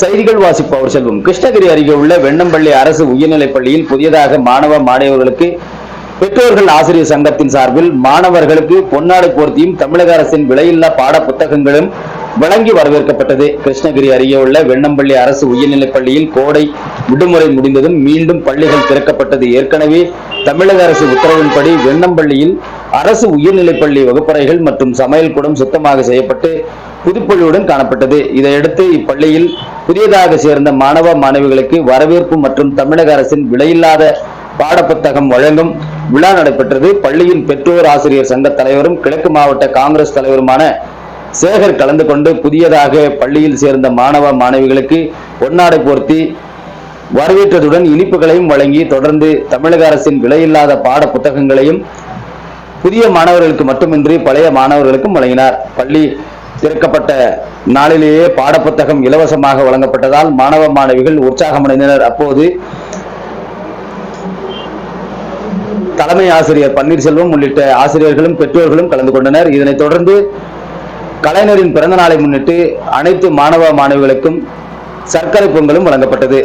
செய்திகள் வாசிப்பவர் செல்வம். கிருஷ்ணகிரி அருகே உள்ள வெண்ணம்பள்ளி அரசு உயர்நிலைப் பள்ளியில் புதியதாக மாணவ மாணவர்களுக்கு பெற்றோர்கள் ஆசிரியர் சங்கத்தின் சார்பில் மாணவர்களுக்கு பொன்னாடை போர்த்தியும் தமிழக அரசின் விலையில்லா பாட புத்தகங்களும் வழங்கி வரவேற்கப்பட்டது. கிருஷ்ணகிரி அருகே உள்ள வெண்ணம்பள்ளி அரசு உயர்நிலைப் பள்ளியில் கோடை விடுமுறை முடிந்ததும் மீண்டும் பள்ளிகள் திறக்கப்பட்டது. ஏற்கனவே தமிழக அரசு உத்தரவின்படி வெண்ணம்பள்ளியில் அரசு உயர்நிலைப் பள்ளி வகுப்பறைகள் மற்றும் சமையல் கூடம் சுத்தமாக செய்யப்பட்டு புதுப்பள்ளியுடன் காணப்பட்டது. இதையடுத்து இப்பள்ளியில் புதியதாக சேர்ந்த மாணவ மாணவிகளுக்கு வரவேற்பு மற்றும் தமிழக அரசின் விலையில்லாத பாடப்புத்தகம் வழங்கும் விழா நடைபெற்றது. பள்ளியின் பெற்றோர் ஆசிரியர் சங்க தலைவரும் கிழக்கு மாவட்ட காங்கிரஸ் தலைவருமான சேகர் கலந்து கொண்டு புதியதாக பள்ளியில் சேர்ந்த மாணவ மாணவிகளுக்கு ஒன்னாடை போர்த்தி வரவேற்றதுடன் இனிப்புகளையும் வழங்கி தொடர்ந்து தமிழக அரசின் விலையில்லாத பாட புத்தகங்களையும் புதிய மாணவர்களுக்கு மட்டுமின்றி பழைய மாணவர்களுக்கும் வழங்கினார். பள்ளி திறக்கப்பட்ட நாளிலேயே பாடப்புத்தகம் இலவசமாக வழங்கப்பட்டதால் மாணவ மாணவிகள் உற்சாகமடைந்தனர். அப்போது தலைமை ஆசிரியர் பன்னீர்செல்வம் உள்ளிட்ட ஆசிரியர்களும் பெற்றோர்களும் கலந்து கொண்டனர். இதனைத் தொடர்ந்து கலைஞரின் பிறந்த நாளை முன்னிட்டு அனைத்து மாணவ மாணவிகளுக்கும் சர்க்கரை பொங்கலும் வழங்கப்பட்டது.